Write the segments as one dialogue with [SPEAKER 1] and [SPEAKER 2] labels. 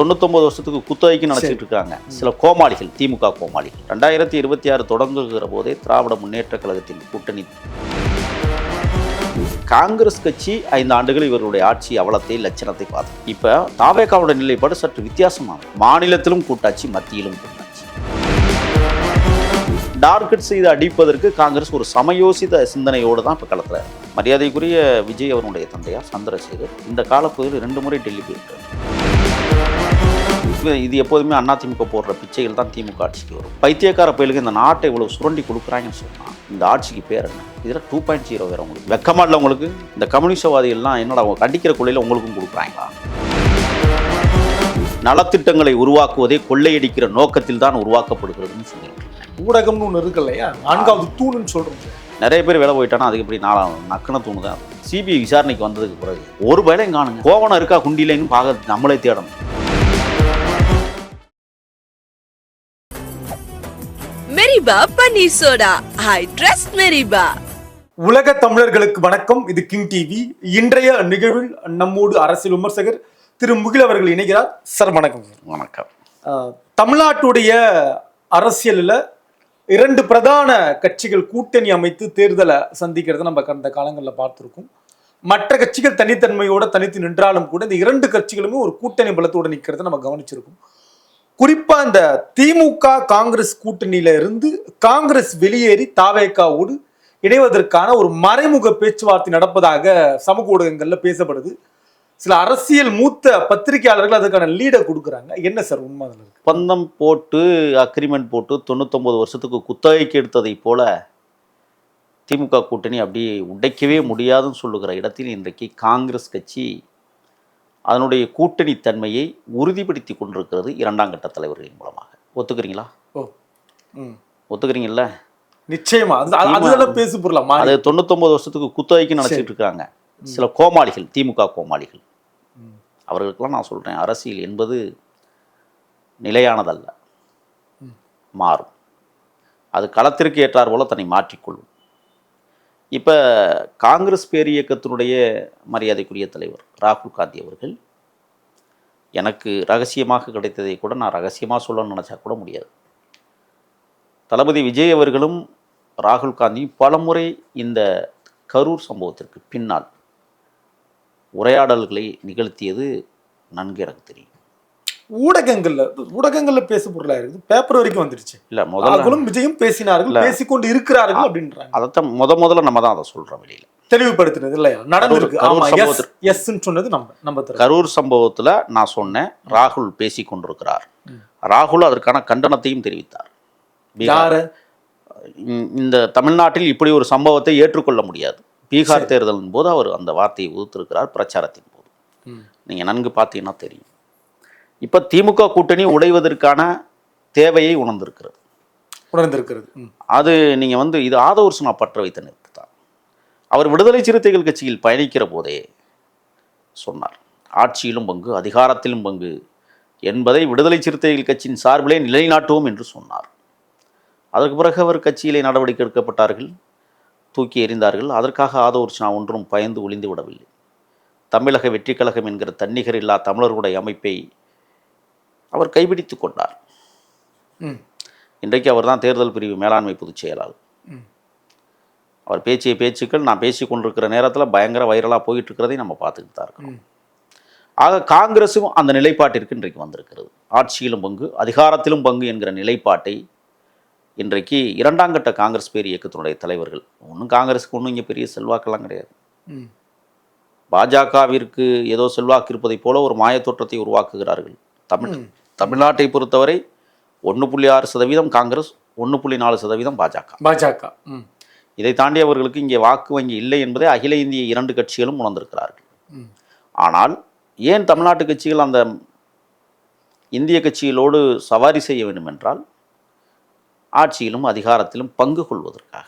[SPEAKER 1] தொண்ணூத்தொன்பது வருஷத்துக்கு குத்தகைக்கு நினைச்சிட்டு இருக்காங்க சில கோமாளிகள் திமுக கோமாளிகள். ரெண்டாயிரத்தி இருபத்தி ஆறு தொடங்குகிற போதே திராவிட முன்னேற்ற கழகத்தின் கூட்டணி. காங்கிரஸ் கட்சி ஐந்து ஆண்டுகள் இவர்களுடைய ஆட்சி அவலத்தை லட்சணத்தை பார்த்தோம் இப்போ தாவேகாவோட நிலைப்பாடு சற்று வித்தியாசமானது. மாநிலத்திலும் கூட்டாட்சி மத்தியிலும் கூட்டாட்சி. டார்கெட் செய்து அடிப்பதற்கு காங்கிரஸ் ஒரு சமயோசித சிந்தனையோடு தான் இப்போ களத்தில் மரியாதைக்குரிய விஜய் அவருடைய தந்தையார் சந்திரசேகர் இந்த காலப்பகுதியில் ரெண்டு முறை டெல்லி போயிருக்காரு. இது- எப்போதுமே அதிமுக போடுற பிச்சைகள் தான் திமுக ஆட்சிக்கு வரும். பைத்தியக்கார பயலுக்கு இந்த நாட்டை இவ்வளவு சுரண்டி கொடுக்குறாங்கன்னு சொன்னா இந்த ஆட்சிக்கு பேர் என்ன? இதில் டூ பாயிண்ட் ஜீரோ வேற உங்களுக்கு. வெக்கமா இல்லை உங்களுக்கு? இந்த கம்யூனிஸ்டவாதிகள்லாம் என்னடா அவங்க கண்டிக்கிற கொள்ளையில் உங்களுக்கும் கொடுக்குறாங்களா? நலத்திட்டங்களை உருவாக்குவதே கொள்ளையடிக்கிற நோக்கத்தில் தான் உருவாக்கப்படுகிறதுன்னு சொன்னீங்க
[SPEAKER 2] ஊடகம்னு ஒன்று இருக்கு இல்லையா? நான்காவது தூணுன்னு சொல்றோம்
[SPEAKER 1] நிறைய பேர் வேலை போயிட்டானா அதுக்கு இப்படி நாளாக நக்குன தூணு தான். சிபிஐ விசாரணைக்கு வந்ததுக்கு பிறகு ஒரு வேலையும் காணுங்க. கோவணம் இருக்கா குண்டிலைன்னு பார்க்க நம்மளே தேடணும்.
[SPEAKER 3] மெரிபா பன்னீர் சோடா ஐ ட்ரஸ்ட் மெரிபா
[SPEAKER 2] உலக தமிழர்களுக்கு வணக்கம். இது கிங் டிவி இன்றைய நிகழ்வில் நம்மோடு அரசியல் விமர்சகர் திரு முகில் அவர்கள் இணைகிறார். சார் வணக்கம்.
[SPEAKER 1] வணக்கம்.
[SPEAKER 2] ஆஹ், தமிழ்நாட்டுடைய அரசியலில் இரண்டு பிரதான கட்சிகள் கூட்டணி அமைத்து தேர்தலை சந்திக்கிறத நம்ம கடந்த காலங்களில் பார்த்துருக்கோம். மற்ற கட்சிகள் தனித்தன்மையோட தனித்து நின்றாலும் கூட இந்த இரண்டு கட்சிகளுமே ஒரு கூட்டணி பலத்தோடு நிற்கிறத நம்ம கவனிச்சிருக்கோம். குறிப்பா இந்த திமுக காங்கிரஸ் கூட்டணியில இருந்து காங்கிரஸ் வெளியேறி தாவேக்காவோடு இணைவதற்கான ஒரு மறைமுக பேச்சுவார்த்தை நடப்பதாக சமூக ஊடகங்கள்ல பேசப்படுது. சில அரசியல் மூத்த பத்திரிகையாளர்கள் அதுக்கான லீடை கொடுக்குறாங்க. என்ன சார் உண்மை அதில் இருக்கு?
[SPEAKER 1] போட்டு அக்ரிமெண்ட் போட்டு தொண்ணூத்தொம்பது வருஷத்துக்கு குத்தகைக்கு எடுத்ததைப் போல திமுக கூட்டணி அப்படியே உடைக்கவே முடியாதுன்னு சொல்லுகிற இடத்தில் இன்றைக்கு காங்கிரஸ் கட்சி அதனுடைய கூட்டணி தன்மையை உறுதிப்படுத்தி கொண்டிருக்கிறது இரண்டாம் கட்ட தலைவர்களின் மூலமாக. ஒத்துக்கிறீங்களா?
[SPEAKER 2] ஓ ம்.
[SPEAKER 1] ஒத்துக்கிறீங்கல்ல?
[SPEAKER 2] நிச்சயமா. அது அது- அதெல்லாம் பேசு பொருளா?
[SPEAKER 1] அது தொண்ணூத்தொம்பது வருஷத்துக்கு குத்தகைக்கு நினைச்சிட்டு இருக்காங்க. சில கோமாளிகள் திமுக கோமாளிகள். அவர்களுக்கெல்லாம் நான் சொல்றேன் அரசியல் என்பது நிலையானதல்ல. மாறும். அது களத்திற்கு ஏற்றார் போல தன்னை மாற்றிக்கொள்ளும் இப்போ காங்கிரஸ் பேரியக்கத்தினுடைய மரியாதைக்குரிய தலைவர் ராகுல் காந்தி அவர்கள் எனக்கு ரகசியமாக கிடைத்ததை கூட நான் ரகசியமாக சொல்லணும்னு நினச்சா கூட முடியாது. தளபதி விஜய் அவர்களும் ராகுல் காந்தியும் பலமுறை இந்த கரூர் சம்பவத்திற்கு பின்னால் உரையாடல்களை நிகழ்த்தியது நன்கு எனக்கு தெரியும்.
[SPEAKER 2] ஊடகங்கள்ல ஊடகங்கள்ல பேசு பொருளா இருக்குது. பேப்பர் வரைக்கும் வந்துருச்சு
[SPEAKER 1] இல்லை முதல்ல
[SPEAKER 2] ராகுலும் விஜயும் பேசினார்கள். பேசிக்கொண்டு இருக்கிறார்கள் அப்படின்றாங்க.
[SPEAKER 1] அதைத்தான் முத முதல்ல நம்ம தான் அதை சொல்கிறோம் வெளியில்.
[SPEAKER 2] தெளிவுபடுத்தினது இல்லையா? நடந்திருக்கு. ஆமா எஸ் சொன்னது நம்ம நம்ம
[SPEAKER 1] கரூர் சம்பவத்தில் நான் சொன்னேன் ராகுல் பேசி கொண்டிருக்கிறார் ராகுல் அதற்கான கண்டனத்தையும் தெரிவித்தார்.
[SPEAKER 2] யாரு?
[SPEAKER 1] இந்த- தமிழ்நாட்டில் இப்படி ஒரு சம்பவத்தை ஏற்றுக்கொள்ள முடியாது. பீகார் தேர்தலின் போது அவர் அந்த வார்த்தையை உதிர்த்திருக்கிறார் பிரச்சாரத்தின் போது.
[SPEAKER 2] ம்.
[SPEAKER 1] நீங்கள் நன்கு பார்த்தீங்கன்னா தெரியும். இப்போ திமுக கூட்டணி உடைவதற்கான தேவையை உணர்ந்திருக்கிறது.
[SPEAKER 2] உணர்ந்திருக்கிறது.
[SPEAKER 1] அது நீங்கள் வந்து இது ஆதவர்சனா பற்ற வைத்த நிறுத்து தான். அவர் விடுதலை சிறுத்தைகள் கட்சியில் பயணிக்கிற போதே சொன்னார். ஆட்சியிலும் பங்கு அதிகாரத்திலும் பங்கு என்பதை விடுதலை சிறுத்தைகள் கட்சியின் சார்பிலே நிலைநாட்டுவோம் என்று சொன்னார். அதற்கு பிறகு அவர் கட்சியிலே நடவடிக்கை எடுக்கப்பட்டார்கள் தூக்கி எறிந்தார்கள். அதற்காக ஆதவர்சனா ஒன்றும் பயந்து ஒளிந்து விடவில்லை. தமிழக வெற்றி கழகம் என்கிற தன்னிகர் இல்லா தமிழர்களுடைய அமைப்பை அவர் கைபிடித்து கொண்டார். இன்றைக்கு அவர்தான் தேர்தல் பிரிவு மேலாண்மை பொதுச் செயலாளர். அவர் பேச்சிய பேச்சுக்கள் நான் பேசி கொண்டிருக்கிற நேரத்தில் பயங்கர வைரலாக போயிட்டு இருக்கிறதை நம்ம பார்த்துக்கிட்டு தான் இருக்கோம். ஆக காங்கிரஸும் அந்த நிலைப்பாட்டிற்கு இன்றைக்கு வந்திருக்கிறது ஆட்சியிலும் பங்கு அதிகாரத்திலும் பங்கு என்கிற நிலைப்பாட்டை இன்றைக்கு இரண்டாம் கட்ட காங்கிரஸ் பேர் இயக்கத்தினுடைய தலைவர்கள் ஒன்றும் காங்கிரஸுக்கு ஒன்றும் இங்கே பெரிய செல்வாக்கெல்லாம் கிடையாது. பாஜகவிற்கு ஏதோ செல்வாக்கு இருப்பதைப் போல ஒரு மாயத் தோற்றத்தை உருவாக்குகிறார்கள் தமிழ். தமிழ்நாட்டை பொறுத்தவரை ஒன்று புள்ளி ஆறு சதவீதம் காங்கிரஸ் ஒன்று புள்ளி நாலு சதவீதம் பாஜக
[SPEAKER 2] பாஜக.
[SPEAKER 1] இதை தாண்டி அவர்களுக்கு இங்கே வாக்கு வங்கி இல்லை என்பதை அகில இந்திய இரண்டு கட்சிகளும் உணர்ந்திருக்கிறார்கள். ஆனால் ஏன் தமிழ்நாட்டு கட்சிகள் அந்த இந்திய கட்சிகளோடு சவாரி செய்ய வேண்டும் என்றால் ஆட்சியிலும் அதிகாரத்திலும் பங்கு கொள்வதற்காக.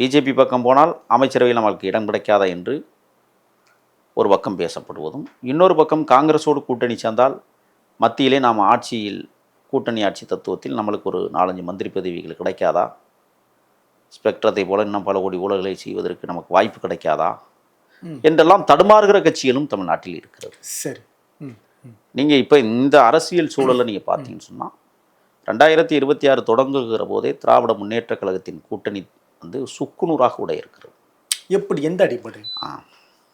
[SPEAKER 1] பிஜேபி பக்கம் போனால் அமைச்சரவையில் நம்மளுக்கு இடம் கிடைக்காதா என்று ஒரு பக்கம் பேசப்படுவதும் இன்னொரு பக்கம் காங்கிரஸோடு கூட்டணி சேர்ந்தால் மத்தியிலே நாம் ஆட்சியில் கூட்டணி ஆட்சி தத்துவத்தில் நம்மளுக்கு ஒரு நாலஞ்சு மந்திரி பதவிகள் கிடைக்காதா? ஸ்பெக்ட்ரத்தை போல இன்னும் பல கோடி ஊழல்களை செய்வதற்கு நமக்கு வாய்ப்பு கிடைக்காதா. என்றெல்லாம் தடுமாறுகிற கட்சிகளும் தமிழ்நாட்டில் இருக்கிறது.
[SPEAKER 2] சரி.
[SPEAKER 1] நீங்கள் இப்போ இந்த அரசியல் சூழலை நீங்கள் பார்த்தீங்கன்னு சொன்னால் ரெண்டாயிரத்தி இருபத்தி ஆறு தொடங்குகிற போதே திராவிட முன்னேற்றக் கழகத்தின் கூட்டணி வந்து சுக்குநூறாக கூட இருக்கிறது.
[SPEAKER 2] எப்படி? எந்த அடிப்படையில்?
[SPEAKER 1] ஆ.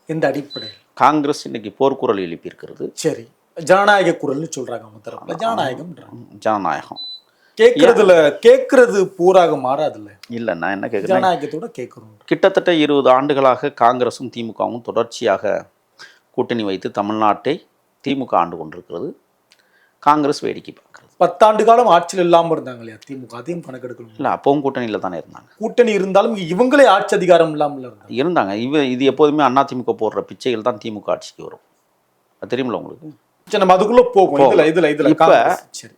[SPEAKER 2] எந்த அடிப்படையில்?
[SPEAKER 1] காங்கிரஸ் இன்னைக்கு போர்க்குரல் எழுப்பியிருக்கிறது.
[SPEAKER 2] சரி. ஜனநாயக குரல்னு சொல்றாங்க அவங்க தரப்புல. ஜனநாயகம்ன்றாங்க.
[SPEAKER 1] ஜனநாயகம்.
[SPEAKER 2] கேட்கறதுல கேட்கறது பூராக மாறாதுல்ல?
[SPEAKER 1] இல்லை நான் என்ன கேட்குறேன்
[SPEAKER 2] ஜனநாயகத்தோட கேட்கறோம்
[SPEAKER 1] கிட்டத்தட்ட இருபது ஆண்டுகளாக காங்கிரஸும் திமுகவும் தொடர்ச்சியாக கூட்டணி வைத்து தமிழ்நாட்டை திமுக ஆண்டு கொண்டிருக்கிறது. காங்கிரஸ் வேடிக்கை பார்க்கிறது.
[SPEAKER 2] பத்தாண்டு காலம் ஆட்சியில் இல்லாம இருந்தாங்க இல்லையா திமுக அதையும் கணக்கெடுக்கணும்.
[SPEAKER 1] இல்லை அப்பவும் கூட்டணியில் தானே இருந்தாங்க.
[SPEAKER 2] கூட்டணி இருந்தாலும் இவங்களே ஆட்சி அதிகாரம் இல்லாமல் இருந்தாங்க.
[SPEAKER 1] இருந்தாங்க. இவ இது எப்போதுமே அதிமுக போடுற பிச்சைகள் தான் திமுக ஆட்சிக்கு வரும். அது தெரியுமில்ல உங்களுக்கு?
[SPEAKER 2] சரி நம்ம அதுக்குள்ள போவோம் இதுல இதுல இதுல
[SPEAKER 1] இப்ப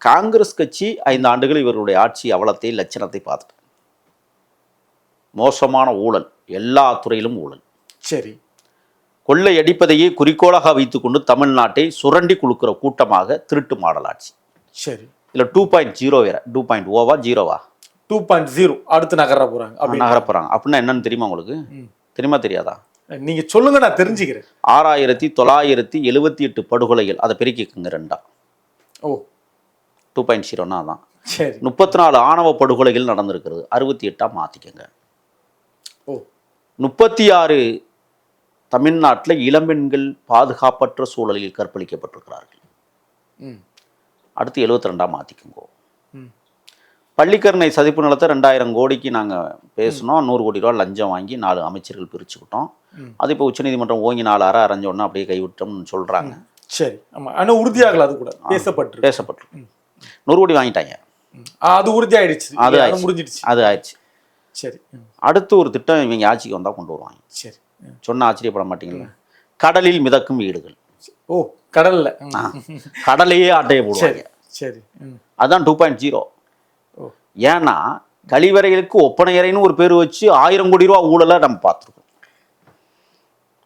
[SPEAKER 2] காங்கிரஸ்.
[SPEAKER 1] கட்சி ஐந்து ஆண்டுகள் இவர்களுடைய ஆட்சி அவலத்தை லட்சணத்தை பார்த்துட்டு. மோசமான ஊழல். எல்லா துறையிலும் ஊழல்.
[SPEAKER 2] சரி.
[SPEAKER 1] கொள்ளை அடிப்பதையே குறிக்கோளாக வைத்துக்கொண்டு தமிழ்நாட்டை சுரண்டி குலுக்கிற கூட்டமாக திருட்டு மாடல் ஆட்சி.
[SPEAKER 2] சரி.
[SPEAKER 1] இதுல டூ பாயிண்ட் ஜீரோ வேற. டூ பாயிண்ட் ஓவா ஜீரோவா
[SPEAKER 2] டூ பாயிண்ட் ஜீரோ அடுத்து நகர போறாங்க. அப்படி
[SPEAKER 1] நகரப்போறாங்க அப்படின்னா என்னன்னு தெரியுமா உங்களுக்கு. தெரியுமா தெரியாதா?
[SPEAKER 2] நீங்க சொல்லுங்க நான் தெரிஞ்சுக்கிறேன்.
[SPEAKER 1] ஆறாயிரத்தி தொள்ளாயிரத்தி எழுபத்தி எட்டு படுகொலைகள் அதை பெருக்கிக்குங்க ரெண்டா.
[SPEAKER 2] ஓ.
[SPEAKER 1] டூ பாயிண்ட் ஜீரோனா தான்
[SPEAKER 2] சரி.
[SPEAKER 1] முப்பத்தி நாலு ஆணவ படுகொலைகள் நடந்திருக்கிறது. அறுபத்தி எட்டா மாத்திக்கங்க.
[SPEAKER 2] ஓ.
[SPEAKER 1] முப்பத்தி ஆறு தமிழ்நாட்டில் இளம்பெண்கள் பாதுகாப்பற்ற சூழலில் கற்பழிக்கப்பட்டிருக்கிறார்கள். அடுத்து எழுபத்தி ரெண்டாம் மாற்றிக்குங்கோ பள்ளிக்கரணை சதிப்பு நிலத்தை ரெண்டாயிரம் கோடிக்கு நாங்கள் பேசினோம். நூறு கோடி ரூபா லஞ்சம் வாங்கி நாலு அமைச்சர்கள் பிரிச்சுக்கிட்டோம். அது இப்போ உச்சநீதிமன்றம் ஓங்கி நாலு அரை அரைஞ்ச உடனே அப்படியே கைவிட்டோம்னு சொல்கிறாங்க
[SPEAKER 2] சரி. ஆமா. ஆனா உறுதியாகல அது கூட. பேசப்பட்டிருக்கு.
[SPEAKER 1] பேசப்பட்டிருக்கு. நூறு கோடி வாங்கிட்டாங்க.
[SPEAKER 2] அது உறுதியாயிடுச்சு.
[SPEAKER 1] அது
[SPEAKER 2] அது
[SPEAKER 1] ஆயிடுச்சு.
[SPEAKER 2] முடிஞ்சிடுச்சு.
[SPEAKER 1] அது ஆயிடுச்சு.
[SPEAKER 2] சரி.
[SPEAKER 1] அடுத்து ஒரு திட்டம் இவங்க ஆட்சிக்கு வந்தால் கொண்டு வருவாங்க.
[SPEAKER 2] சரி. ம்.
[SPEAKER 1] சொன்ன ஆச்சரியப்பட மாட்டீங்களா? கடலில் மிதக்கும் வீடுகள்.
[SPEAKER 2] ஓ கடல்ல.
[SPEAKER 1] கடலையே ஆட்டையை போடுவாங்க.
[SPEAKER 2] சரி.
[SPEAKER 1] அதான் டூ பாயிண்ட் ஜீரோ ஏன்னா கழிவறைகளுக்கு ஒப்பனையறைன்னு ஒரு பேர் வச்சு ஆயிரம் கோடி ரூபா ஊழலை நம்ம பார்த்துருக்கோம்.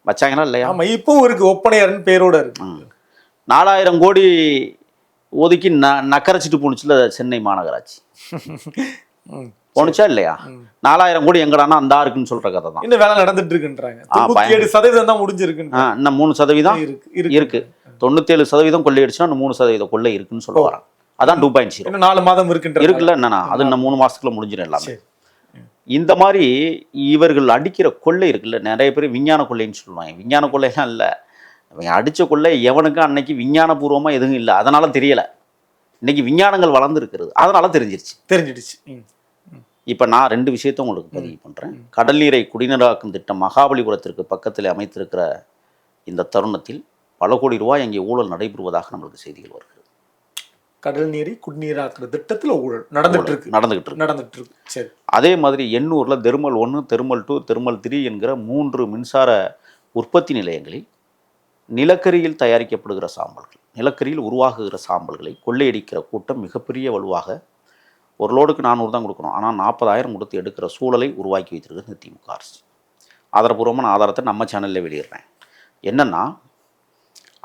[SPEAKER 1] வச்சாங்களா இல்லையா?
[SPEAKER 2] ஆமா இப்பவும் இருக்கு ஒப்பனையர்னு பேரோட இருக்கு.
[SPEAKER 1] நாலாயிரம் கோடி ஒதுக்கி ந நக்கரைச்சிட்டு போணுச்சுல சென்னை மாநகராட்சி. போணுச்சா இல்லையா? நாலாயிரம் கோடி எங்கடானா அந்த இருக்குன்னு சொல்ற கதை தான்.
[SPEAKER 2] இன்னும் வேலை நடந்துட்டு இருக்குன்றாங்க சதவீதம் தான் முடிஞ்சிருக்குன்னு
[SPEAKER 1] ஆ, இன்னும் மூணு சதவீதம்
[SPEAKER 2] இருக்கு இருக்கு.
[SPEAKER 1] தொண்ணூத்தேழு சதவீதம் கொள்ளையடிச்சுன்னா மூணு சதவீதம் கொள்ளை இருக்குன்னு சொல்ல வராங்க. அதான் டூ பாயிண்ட் ஜீரோ
[SPEAKER 2] நாலு மாதம் இருக்குன்ற
[SPEAKER 1] இருக்குல்ல என்னன்னா அது இன்னும் மூணு மாசத்துக்குள்ள முடிஞ்சிடும் எல்லாமே. இந்த மாதிரி இவர்கள் அடிக்கிற கொள்ளை இருக்குல்ல நிறைய பேர் விஞ்ஞான கொள்ளைன்னு சொல்லுவாங்க. விஞ்ஞான கொள்ளைலாம் இல்லை. அவங்க அடித்த கொள்ளை எவனுக்கும் அன்னைக்கு விஞ்ஞானபூர்வமாக எதுவும் இல்லை. அதனால தெரியல. இன்னைக்கு விஞ்ஞானங்கள் வளர்ந்துருக்கிறது. அதனால தெரிஞ்சிருச்சு.
[SPEAKER 2] தெரிஞ்சிடுச்சு.
[SPEAKER 1] இப்போ நான் ரெண்டு விஷயத்த உங்களுக்கு பதிவு பண்ணுறேன் கடல் நீரை குடிநீராக்கும் திட்டம் மகாபலிபுரத்திற்கு பக்கத்தில் அமைத்திருக்கிற இந்த தருணத்தில் பல கோடி ரூபாய் அங்கே ஊழல் நடைபெறுவதாக நம்மளுக்கு செய்திகள் வருகிறது.
[SPEAKER 2] கடல் நீரை குடிநீராக்குற திட்டத்துல ஊழல் நடந்துட்டு இருக்கு
[SPEAKER 1] நடந்துகிட்டு இருக்கு
[SPEAKER 2] நடந்துட்டு இருக்கு சரி.
[SPEAKER 1] அதே மாதிரி எண்ணூரில் தெர்மல் ஒன்று தெர்மல் டூ தெர்மல் த்ரீ என்கிற மூன்று மின்சார உற்பத்தி நிலையங்களில் நிலக்கரியில் தயாரிக்கப்படுகிற சாம்பல்கள் நிலக்கரியில் உருவாகுகிற சாம்பல்களை கொள்ளையடிக்கிற கூட்டம் மிகப்பெரிய வலுவாக ஒரு லோடுக்கு நானூறு தான் கொடுக்கணும். ஆனால் நாற்பதாயிரம் கொடுத்து எடுக்கிற சூழலை உருவாக்கி வைத்திருக்கிறது இந்த திமுக அரசு. ஆதாரபூர்வமான ஆதாரத்தை நம்ம சேனலில் வெளியிடுறேன். என்னன்னா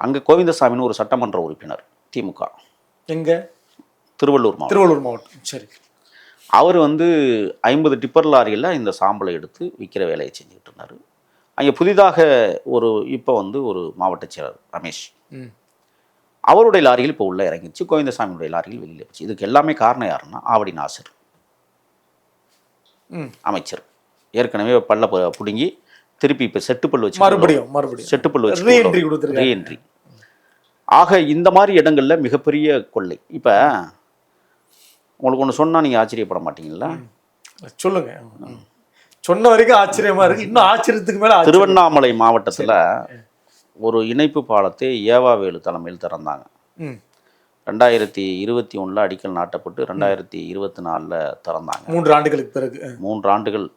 [SPEAKER 1] அங்கே கோவிந்தசாமின்னு ஒரு சட்டமன்ற உறுப்பினர் திமுக.
[SPEAKER 2] எங்க?
[SPEAKER 1] திருவள்ளூர் மாவட்டம்.
[SPEAKER 2] திருவள்ளூர் மாவட்டம். சரி.
[SPEAKER 1] அவர் வந்து ஐம்பது டிப்பர் லாரியில் இந்த சாம்பலை எடுத்து விற்கிற வேலையை செஞ்சுக்கிட்டு இருந்தார். அங்கே புதிதாக ஒரு இப்போ வந்து ஒரு மாவட்ட செயலர் ரமேஷ்.
[SPEAKER 2] ம்.
[SPEAKER 1] அவருடைய லாரிகள் இப்போ உள்ளே இறங்கிச்சு கோவிந்தசாமியுடைய லாரிகள் வெளியில் போச்சு. இதுக்கு எல்லாமே காரணம் யாருன்னா ஆவடி நாசர். அமைச்சர். ஏற்கனவே பல்ல பிடுங்கி திருப்பி இப்போ செட்டுப்பல் வச்சு
[SPEAKER 2] மறுபடியும் மறுபடியும்.
[SPEAKER 1] செட்டுப்பல் வச்சு. ரீஎன்ட்ரி ஆக இந்த மாதிரி இடங்கள்ல மிகப்பெரிய கொள்ளை. இப்போ உங்களுக்கு ஒன்று சொன்னால் நீங்கள் ஆச்சரியப்பட மாட்டீங்களா
[SPEAKER 2] சொல்லுங்க. சொன்ன வரைக்கும் ஆச்சரியமா இருக்கு. இன்னும் ஆச்சரியத்துக்கு மேல.
[SPEAKER 1] திருவண்ணாமலை மாவட்டத்தில் ஒரு இணைப்பு பாலத்தை ஏவாவேலு தலைமையில் திறந்தாங்க. ரெண்டாயிரத்தி இருபத்தி ஒன்றில் அடிக்கல் நாட்டப்பட்டு ரெண்டாயிரத்தி இருபத்தி நாலில் திறந்தாங்க.
[SPEAKER 2] மூன்று ஆண்டுகளுக்கு பிறகு
[SPEAKER 1] மூன்று ஆண்டுகள்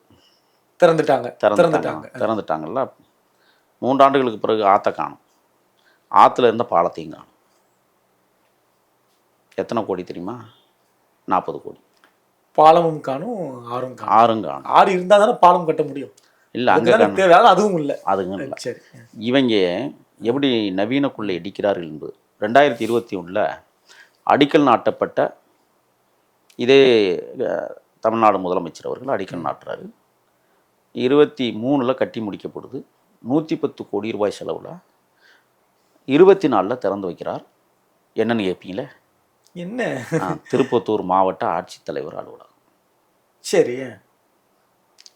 [SPEAKER 2] திறந்துட்டாங்க.
[SPEAKER 1] திறந்துட்டாங்க.
[SPEAKER 2] திறந்துட்டாங்க.
[SPEAKER 1] திறந்துட்டாங்கல்ல? மூன்று ஆண்டுகளுக்கு பிறகு ஆற்ற காணும். ஆற்றுல இருந்த பாலத்தையும் காணும் எத்தனை கோடி தெரியுமா? நாற்பது கோடி.
[SPEAKER 2] பாலமும் காணும் ஆறும் காணும்.
[SPEAKER 1] ஆறும் காணும்.
[SPEAKER 2] ஆறு இருந்தா தானே பாலம் கட்ட முடியும்.
[SPEAKER 1] இல்லை அங்கே காணும்
[SPEAKER 2] அதுவும் இல்ல.
[SPEAKER 1] அதுங்க இல்லை.
[SPEAKER 2] சரி
[SPEAKER 1] இவங்க எப்படி நவீன கொள்ளை அடிக்கிறார்கள் என்பது. ரெண்டாயிரத்தி இருபத்தி ஒன்றில் அடிக்கல் நாட்டப்பட்ட இதே தமிழ்நாடு முதலமைச்சர் அவர்கள் அடிக்கல் நாட்டுறாரு. இருபத்தி மூணில் கட்டி முடிக்கப்படுது. நூற்றி பத்து கோடி ரூபாய் செலவில் இருபத்தி நாலில் திறந்து வைக்கிறார். என்னன்னு கேட்பீங்களே
[SPEAKER 2] என்ன?
[SPEAKER 1] திருப்பத்தூர் மாவட்ட ஆட்சித்தலைவர் அலுவலகம்.
[SPEAKER 2] சரி.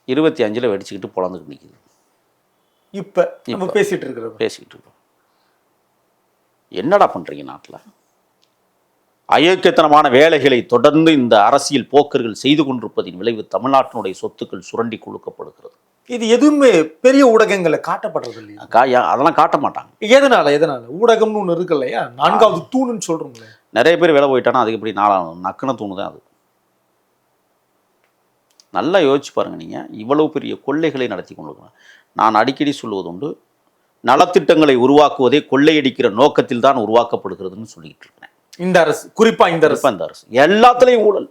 [SPEAKER 1] இருபத்தி அஞ்சில் வெடிச்சுக்கிட்டு பொழந்துக்கிட்டு நிற்கிது
[SPEAKER 2] இப்ப நம்ம பேசிட்டு இருக்கிறோம்.
[SPEAKER 1] பேசிக்கிட்டு இருக்கோம். என்னடா பண்ணுறீங்க நாட்டில்? அயோக்கியத்தனமான வேலைகளை தொடர்ந்து இந்த அரசியல் போக்கர்கள் செய்து கொண்டிருப்பதின் விளைவு தமிழ்நாட்டினுடைய சொத்துக்கள் சுரண்டி கொடுக்கப்படுகிறது.
[SPEAKER 2] இது எதுவுமே பெரிய ஊடகங்களை காட்டப்படுறது இல்லையா?
[SPEAKER 1] அதெல்லாம் காட்ட மாட்டாங்க.
[SPEAKER 2] எதனால எதனால? ஊடகம்னு ஒண்ணு இருக்கு இல்லையா? நான்காவது தூணுன்னு சொல்றோம்ல.
[SPEAKER 1] நிறைய பேர் வேலை போயிட்டானா அதுக்கு எப்படி நாளாகும் நக்குன தூணு தான் அது? நல்லா யோசிச்சு பாருங்க நீங்கள் இவ்வளவு பெரிய கொள்ளைகளை நடத்தி கொண்டிருக்கிறோம் நான் அடிக்கடி சொல்லுவது உண்டு. நலத்திட்டங்களை உருவாக்குவதே கொள்ளையடிக்கிற நோக்கத்தில் தான் உருவாக்கப்படுகிறதுன்னு சொல்லிட்டு இருக்கிறேன்
[SPEAKER 2] இந்த அரசு குறிப்பா இந்த அரசு
[SPEAKER 1] இந்த அரசு எல்லாத்துலேயும் ஊழல்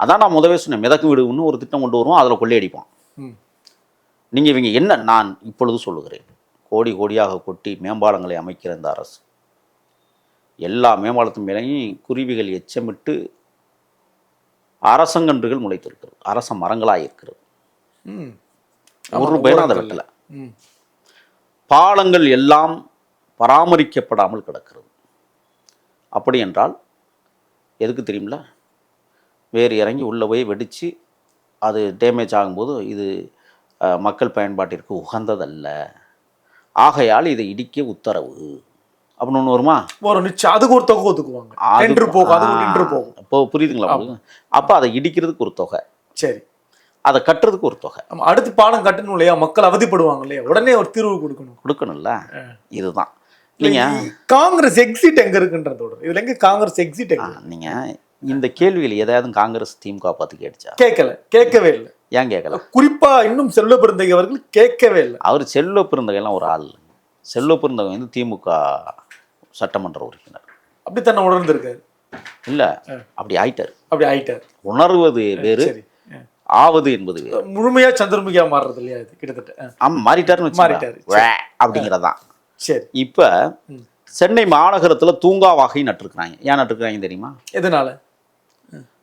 [SPEAKER 1] அதான் நான் முதவே சொன்னேன் மிதக்கு வீடுன்னு ஒரு திட்டம் கொண்டு வருவோம் அதில் கொள்ளையடிப்பான். நீங்கள் இவங்க என்ன நான் இப்பொழுது சொல்லுகிறேன் கோடி கோடியாக கொட்டி மேம்பாலங்களை அமைக்கிற இந்த அரசு எல்லா மேம்பாலத்தின் மேலேயும் குருவிகள் எச்சமிட்டு அரசங்கன்றுகள் முளைத்திருக்கிறது அரச மரங்களாக இருக்கிறது. ஒரு பேரும் அதை. வெட்டல. பாலங்கள் எல்லாம் பராமரிக்கப்படாமல் கிடக்கிறது அப்படி என்றால் எதுக்கு தெரியுமில வேறு இறங்கி உள்ளே போய் வெடித்து அது டேமேஜ் ஆகும்போது இது மக்கள் பயன்பாட்டிற்கு உகந்ததல்ல. ஆகையால் இதை இடிக்க உத்தரவு. அப்படின்னு ஒன்று வருமா?
[SPEAKER 2] ஒரு நிச்சயம். அதுக்கு ஒரு தொகை ஒதுக்குவாங்க.
[SPEAKER 1] அது-
[SPEAKER 2] நின்று போகும். அது நின்று போகும்.
[SPEAKER 1] இப்போ புரியுதுங்களா அப்போ அதை இடிக்கிறதுக்கு ஒரு தொகை.
[SPEAKER 2] சரி.
[SPEAKER 1] அதை கட்டுறதுக்கு ஒரு தொகை.
[SPEAKER 2] அடுத்து பாலம் கட்டணும் இல்லையா? மக்கள் அவதிப்படுவாங்க இல்லையா? உடனே ஒரு தீர்வு கொடுக்கணும்.
[SPEAKER 1] கொடுக்கணும்ல. இதுதான். நீங்கள்
[SPEAKER 2] இ- காங்கிரஸ் எக்ஸிட் எங்க இருக்குன்றதோட இதுல எங்க காங்கிரஸ் எக்ஸிட் எங்க
[SPEAKER 1] நீங்கள் இந்த கேள்வியில் எதாவது காங்கிரஸ் திமுக பார்த்து கேட்டுச்சா?
[SPEAKER 2] கேட்கல. கேட்கவே இல்லை.
[SPEAKER 1] ஏன் கேட்கல?
[SPEAKER 2] குறிப்பா இன்னும் செல்வ பிறந்தகை அவர்கள் கேட்கவே இல்லை.
[SPEAKER 1] அவர் செல்வ பெருந்தகைலாம் ஒரு ஆள். செல்வ பெருந்தகை வந்து திமுக சட்டமன்ற உறுப்பினர்.
[SPEAKER 2] அப்படி தன்னை உணர்ந்திருக்காரு?
[SPEAKER 1] இல்லை. அப்படி ஆயிட்டார்.
[SPEAKER 2] அப்படி ஆயிட்டாரு.
[SPEAKER 1] உணர்வது வேறு. ஆவது என்பது
[SPEAKER 2] முழுமையா சந்திரமுகியா மாறுறது இல்லையா கிட்டத்தட்ட.
[SPEAKER 1] ஆமாம் மாறிட்டாருன்னு
[SPEAKER 2] மாறிட்டாரு.
[SPEAKER 1] அப்படிங்கிறதான்.
[SPEAKER 2] சரி.
[SPEAKER 1] இப்போ சென்னை மாநகரத்தில் தூங்கா வாகை நட்டிருக்கிறாங்க. ஏன் நட்டிருக்கிறாங்க தெரியுமா?
[SPEAKER 2] எதனால?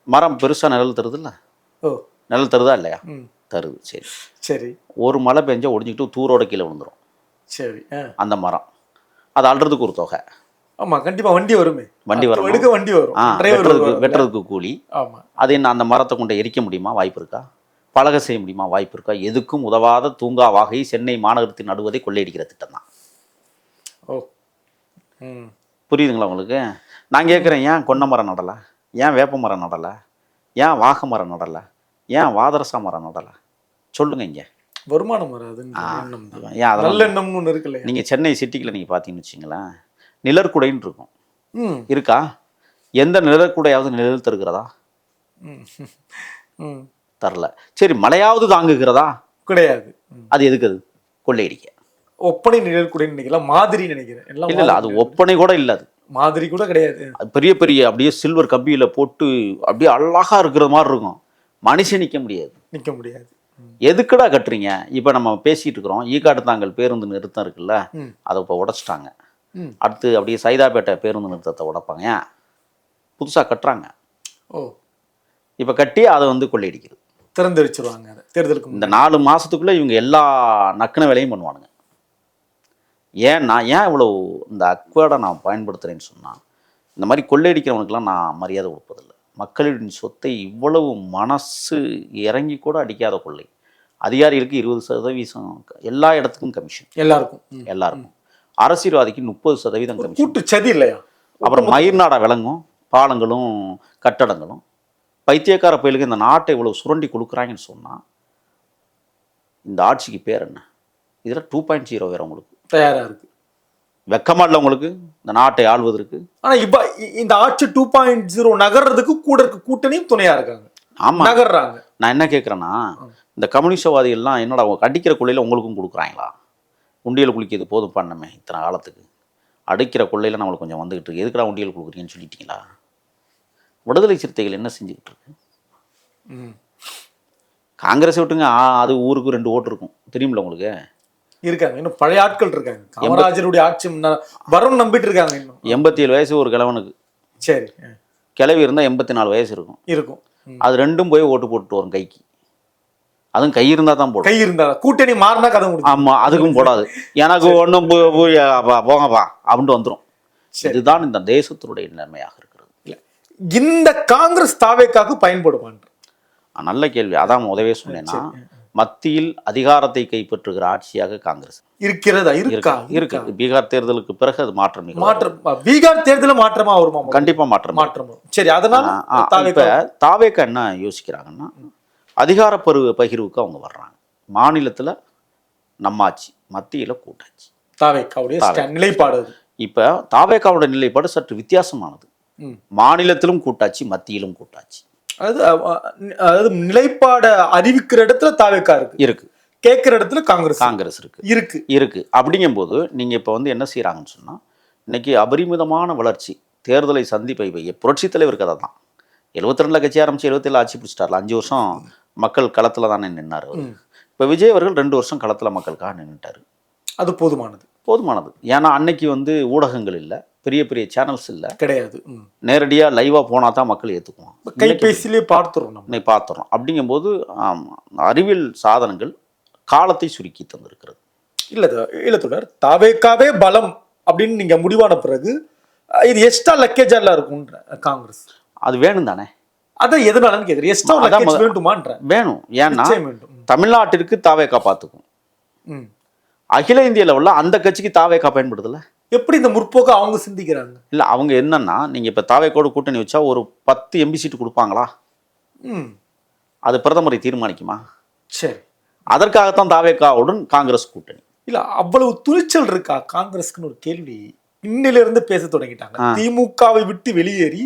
[SPEAKER 1] மரம் பெருசாக நிழல் தருதுல்ல?
[SPEAKER 2] ஓ.
[SPEAKER 1] நிழல் தருதா இல்லையா? தருது. சரி.
[SPEAKER 2] சரி.
[SPEAKER 1] ஒரு மழை பெஞ்சா ஒடிஞ்சிக்கிட்டு தூரோட கீழே விழுந்துரும்.
[SPEAKER 2] சரி.
[SPEAKER 1] அந்த மரம். அது அல்றதுக்கு ஒரு தொகை.
[SPEAKER 2] ஆமா கண்டிப்பா வண்டி வருமே.
[SPEAKER 1] வண்டி
[SPEAKER 2] அது
[SPEAKER 1] வரணும்.
[SPEAKER 2] எடுக்க வண்டி வரும்.
[SPEAKER 1] வெட்டுறதுக்கு. வெட்டுறதுக்கு கூலி.
[SPEAKER 2] ஆமா.
[SPEAKER 1] அது என்ன அந்த மரத்தை கொண்டு எரிக்க முடியுமா? வாய்ப்பு இருக்கா? பலகை செய்ய முடியுமா? வாய்ப்பு இருக்கா? எதுக்கும் உதவாத தூங்கா வாகை சென்னை மாநகரத்தில் நடுவதை கொள்ளையடிக்கிற திட்டம் தான். புரியுதுங்களா உங்களுக்கு? நான் கேட்குறேன் ஏன் கொன்னை மரம் நடலை? ஏன் வேப்ப மரம் நடலை? ஏன் வாகை மரம் நடலை? ஏன் வாதரசா மரம் நடலை? சொல்லுங்க இங்கே.
[SPEAKER 2] வருமானம் தான்.
[SPEAKER 1] ஏன் அதெல்லாம்
[SPEAKER 2] நல்ல எண்ணம்னு ஒண்ணு இருக்கு இல்லையா
[SPEAKER 1] நீங்கள் சென்னை சிட்டிக்குள்ள நீங்கள் பார்த்தீங்கன்னு வச்சிங்களேன் நிழற்குடைன்னு இருக்கும்.
[SPEAKER 2] ம்.
[SPEAKER 1] இருக்கா? எந்த நிழற்குடையாவது நிழல் தருகிறதா? தரல. சரி மழையாவது தாங்குகிறதா?
[SPEAKER 2] கிடையாது.
[SPEAKER 1] அது எதுக்கு அது? கொள்ளையடிக்க.
[SPEAKER 2] ஒப்பனை நிழல் கூட நினைக்கலாம் மாதிரி நினைக்கிறேன்
[SPEAKER 1] இல்ல இல்ல அது. ஒப்பனை கூட இல்ல அது.
[SPEAKER 2] மாதிரி கூட கிடையாது.
[SPEAKER 1] பெரிய பெரிய அப்படியே சில்வர் கம்பியில போட்டு அப்படியே அழகா இருக்கிற மாதிரி இருக்கும். மனுஷன் நிக்க முடியாது.
[SPEAKER 2] நிக்க முடியாது.
[SPEAKER 1] எதுக்குடா கட்டுறீங்க? இப்போ நம்ம பேசிட்டு இருக்கிறோம். ஈக்காட்டு தாங்கல் பேருந்து நிறுத்தம் இருக்குல்ல. அதை இப்போ உடைச்சிட்டாங்க. அடுத்து அப்படியே சைதாப்பேட்டை பேருந்து நிறுத்தத்தை உடைப்பாங்க. ஏன்? புதுசா கட்டுறாங்க.
[SPEAKER 2] ஓ.
[SPEAKER 1] இப்போ கட்டி அதை வந்து கொள்ளையடிக்கிறது
[SPEAKER 2] திறந்து வச்சிருவாங்க அதை. தேர்தலுக்கு
[SPEAKER 1] இந்த. நாலு மாசத்துக்குள்ள இவங்க எல்லா நக்கின வேலையும் பண்ணுவானுங்க. ஏன் நான் ஏன் இவ்வளோ இந்த அக்வேர்டை நான் பயன்படுத்துகிறேன்னு சொன்னால் இந்த மாதிரி கொள்ளையடிக்கிறவனுக்கெல்லாம் நான் மரியாதை கொடுப்பதில்லை. மக்களின் சொத்தை இவ்வளவு மனசு இறங்கி கூட அடிக்காத கொள்ளை. அதிகாரிகளுக்கு இருபது சதவீதம் எல்லா இடத்துக்கும் கமிஷன்
[SPEAKER 2] எல்லாருக்கும்.
[SPEAKER 1] எல்லாருக்கும். அரசியல்வாதிக்கு முப்பது சதவீதம் கமிஷன்
[SPEAKER 2] கூட்டு சதி இல்லையா?
[SPEAKER 1] அப்புறம் மயிர்நாடா விளங்கும் பாலங்களும் கட்டடங்களும். பைத்தியக்கார பயலுக்கு இந்த நாட்டை இவ்வளவு சுரண்டி கொடுக்குறாங்கன்னு சொன்னால் இந்த ஆட்சிக்கு பேர் என்ன? இதில் டூ பாயிண்ட் ஜீரோ வேறு உங்களுக்கு.
[SPEAKER 2] தயாரா இருக்கு.
[SPEAKER 1] வெக்கமா இல்லை உங்களுக்கு? இந்த நாட்டை ஆள்வதற்கு?
[SPEAKER 2] ஆனா இப்ப இந்த ஆட்சி டூ பாயிண்ட் ஜீரோ நகர்றதுக்கு கூட இருக்க கூட்டணியும் துணையா இருக்காங்க.
[SPEAKER 1] ஆமாம்
[SPEAKER 2] நகர்றாங்க.
[SPEAKER 1] நான் என்ன கேட்குறேன்னா இந்த கம்யூனிஸ்டவாதிகள்லாம் என்னடா அவங்க அடிக்கிற கொள்ளையில் உங்களுக்கும் கொடுக்குறாங்களா? உண்டியல் குளிக்கிறது போதும் பண்ணமே இத்தனை காலத்துக்கு. அடிக்கிற கொள்ளையில் நம்மளுக்கு கொஞ்சம் வந்துகிட்டு இருக்கு. எதுக்குடா உண்டியல் கொடுக்குறீங்கன்னு சொல்லிட்டீங்களா? விடுதலை சிறுத்தைகள் என்ன செஞ்சுக்கிட்டு இருக்கு. காங்கிரஸ் விட்டுங்க அது ஊருக்கு ரெண்டு ஓட்டு இருக்கும். தெரியுமில்ல உங்களுக்கு?
[SPEAKER 2] இருக்காங்க. இன்னும் பழைய ஆட்கள் இருக்காங்க. காமராஜருடைய ஆட்சி வரும்னு நம்பிட்டு இருக்காங்க இன்னும்.
[SPEAKER 1] எண்பத்தி ஏழு வயசு ஒரு கிழவனுக்கு.
[SPEAKER 2] சரி.
[SPEAKER 1] கிளவி இருந்தால் எண்பத்தி நாலு வயசு இருக்கும்.
[SPEAKER 2] இருக்கும்.
[SPEAKER 1] அது ரெண்டும் போய் ஓட்டு போட்டு வரும் கைக்கு. அதுவும் கை இருந்தால் தான் போடும்.
[SPEAKER 2] கை இருந்தா கூட்டணி மாறினா கதை முடிச்சு
[SPEAKER 1] ஆமாம் அதுக்கும் போடாது. எனக்கு ஒன்றும் போங்கப்பா அப்படின்ட்டு வந்துடும் இதுதான் இந்த தேசத்தினுடைய நிலைமையாக இருக்கிறது.
[SPEAKER 2] இல்ல. இந்த காங்கிரஸ் தாவேக்காக பயன்படுமான்ற
[SPEAKER 1] நல்ல கேள்வி. அதான் முதவே சொன்னேன்னா மத்தியில் அதிகாரத்தை கைப்பற்றுகிற ஆட்சியாக காங்கிரஸ்.
[SPEAKER 2] இருக்கிறதா? இருக்கா?
[SPEAKER 1] இருக்கு. பீகார் தேர்தலுக்கு பிறகு அது மாற்றம்.
[SPEAKER 2] மாற்றம். பீகார் தேர்தல மாற்றமா வருமா?
[SPEAKER 1] கண்டிப்பா மாற்றம்
[SPEAKER 2] மாற்றம். சரி அதனால
[SPEAKER 1] இப்ப
[SPEAKER 2] தாவேக்கா
[SPEAKER 1] என்ன யோசிக்கிறாங்கன்னா அதிகார பருவ பகிர்வுக்கு அவங்க வர்றாங்க. மாநிலத்துல நம்மாட்சி மத்தியில கூட்டாட்சி.
[SPEAKER 2] தாவேக்காவுடைய நிலைப்பாடு
[SPEAKER 1] இப்ப தாவேக்காவோட நிலைப்பாடு சற்று வித்தியாசமானது. மாநிலத்திலும் கூட்டாட்சி மத்தியிலும் கூட்டாட்சி.
[SPEAKER 2] அது அ, அ, அதாவது நிலைப்பாட அறிவிக்கிற இடத்துல தாவேக்கா இருக்கு.
[SPEAKER 1] இருக்கு.
[SPEAKER 2] கேட்கிற இடத்துல காங்கிரஸ்
[SPEAKER 1] காங்கிரஸ் இருக்கு.
[SPEAKER 2] இருக்கு.
[SPEAKER 1] இருக்கு. அப்படிங்கும்போது நீங்க இப்ப வந்து என்ன செய்றாங்கன்னு சொன்னா இன்னைக்கு அபரிமிதமான வளர்ச்சி தேர்தலை சந்திப்பை புரட்சி தலைவர் கதை தான். எழுபத்தி ரெண்டுல கட்சி ஆரம்பிச்சு எழுபத்தேழு ஆட்சி பிடிச்சிட்டார்ல அஞ்சு வருஷம் மக்கள் களத்துல தானே நின்னாரு. இப்ப விஜய் அவர்கள் ரெண்டு வருஷம் களத்துல மக்களுக்காக நின்னுட்டாரு.
[SPEAKER 2] அது போதுமானது.
[SPEAKER 1] போதுமானது. ஏன்னா அன்னைக்கு வந்து ஊடகங்கள் இல்லை. பெரிய பெரிய சேனல்ஸ் இல்லை.
[SPEAKER 2] கிடையாது.
[SPEAKER 1] நேரடியாக லைவாக போனால் தான் மக்கள் ஏற்றுக்குவான்
[SPEAKER 2] கைபேசியிலே பார்த்துறோம் நம்ம.
[SPEAKER 1] பார்த்துறோம். அப்படிங்கும்போது அறிவியல் சாதனங்கள் காலத்தை சுருக்கி தந்திருக்கிறது.
[SPEAKER 2] இல்ல இல்ல தொடர் தாவேக்காவே பலம் அப்படின்னு நீங்க முடிவான பிறகு இது எக்ஸ்ட்ரா லக்கேஜா எல்லாம் இருக்கும்ன்ற காங்கிரஸ்.
[SPEAKER 1] அது வேணும் தானே?
[SPEAKER 2] அதான் எதனாலன்னு கேக்குறேன் எக்ஸ்ட்ரா லக்கேஜ் வேண்டுமான்ற.
[SPEAKER 1] வேணும். ஏன்னா. தமிழ்நாட்டிற்கு தாவேக்கா பார்த்துக்கும். அகில இந்திய லெவலில் அந்த கட்சிக்கு தாவேக்கா பயன்படுதுல்ல
[SPEAKER 2] எப்படி இந்த முற்போக்கு அவங்க சிந்திக்கிறாங்க?
[SPEAKER 1] இல்லை அவங்க என்னன்னா நீங்கள் இப்போ தாவேக்கோடு கூட்டணி வச்சா ஒரு பத்து எம்பி சீட்டு கொடுப்பாங்களா?
[SPEAKER 2] ம்.
[SPEAKER 1] அது பிரதமரை தீர்மானிக்குமா?
[SPEAKER 2] சரி.
[SPEAKER 1] அதற்காகத்தான் தாவேக்காவுடன் காங்கிரஸ் கூட்டணி.
[SPEAKER 2] இல்ல அவ்வளவு துணிச்சல் இருக்கா காங்கிரஸ்க்குன்னு ஒரு கேள்வி இன்னில இருந்து பேச தொடங்கிட்டாங்க திமுகவை விட்டு வெளியேறி